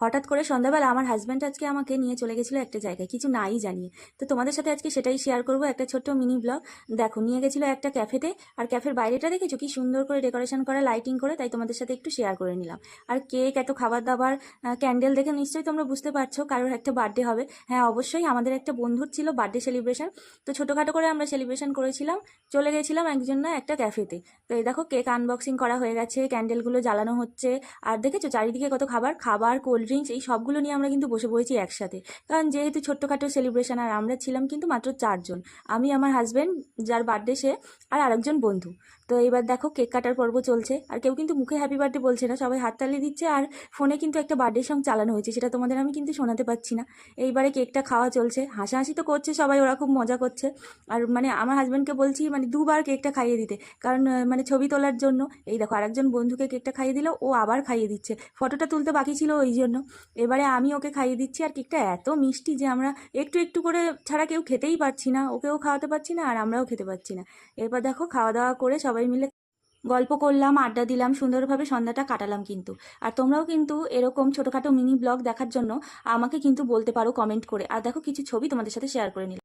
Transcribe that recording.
হঠাৎ করে সন্ধ্যাবেলা আমার হাজব্যান্ড আজকে আমাকে নিয়ে চলে গেছিল একটা জায়গায়। কিছু নাই জানিয়ে তো তোমাদের সাথে আজকে সেটাই শেয়ার করব একটা ছোট্ট মিনি ব্লগ দেখো, নিয়ে গেছিল একটা ক্যাফেতে আর ক্যাফের বাইরেটা দেখেছ? কি সুন্দর করে ডেকোরেশন করা লাইটিং করে, তাই তোমাদের সাথে একটু শেয়ার করে নিলাম। আর কেক এত খাবার দাবার ক্যান্ডেল দেখে নিশ্চয়ই তোমরা বুঝতে পারছ কারোর একটা বার্থডে হবে। হ্যাঁ অবশ্যই আমাদের একটা বন্ধুর ছিল বার্থডে সেলিব্রেশন তো ছোটোখাটো করে আমরা সেলিব্রেশন করেছিলাম। চলে গেছিলাম একজন না একটা ক্যাফেতে তো এই দেখো কেক আনবক্সিং করা হয়ে গেছে ক্যান্ডেলগুলো জ্বালানো হচ্ছে। আর দেখেছ, চারিদিকে কত খাবার? খাবার কোল্ড ড্রিঙ্কস এই সবগুলো নিয়ে আমরা কিন্তু বসে পড়েছি একসাথে। কারণ যেহেতু ছোট্টখাটো সেলিব্রেশন আর আমরা ছিলাম কিন্তু মাত্র চারজন। আমি, আমার হাজব্যান্ড যার বার্থডে সে, আর আরেকজন বন্ধু। তো এবার দেখো কেক কাটার পর্ব চলছে। আর কেউ কিন্তু মুখে হ্যাপি বার্থডে বলছে না, সবাই হাততালি দিচ্ছে। আর ফোনে কিন্তু একটা বার্থডে সং চালানো হয়েছে, সেটা তোমাদের আমি কিন্তু শোনাতে পারছি না। এইবারে কেকটা খাওয়া চলছে। হাসাহাসি তো করছে সবাই, ওরা খুব মজা করছে। আর মানে আমার হাজব্যান্ডকে বলছি মানে দুবার কেকটা খাইয়ে দিতে। কারণ মানে ছবি তোলার জন্য, এই দেখো আরেকজন বন্ধুকে কেকটা খাইয়ে দিল, ও আবার খাইয়ে দিচ্ছে। ফটোটা তুলতে বাকি ছিল ওই জন্য। এবারে আমি ওকে খাইয়ে দিচ্ছি, আর কেকটা এত মিষ্টি যে আমরা একটু একটু করে ছাড়া কেউ খেতেই পারছি না, ওকেও খাওয়াতে পারছি না আর আমরাও খেতে পারছি না। এরপর দেখো খাওয়া দাওয়া করে সবাই মিলে গল্প করলাম, আড্ডা দিলাম, সুন্দরভাবে সন্ধ্যাটা কাটালাম কিন্তু। আর তোমরাও কিন্তু এরকম ছোটোখাটো মিনি ব্লগ দেখার জন্য আমাকে কিন্তু বলতে পারো কমেন্ট করে। আর দেখো কিছু ছবি তোমাদের সাথে শেয়ার করে নিলাম।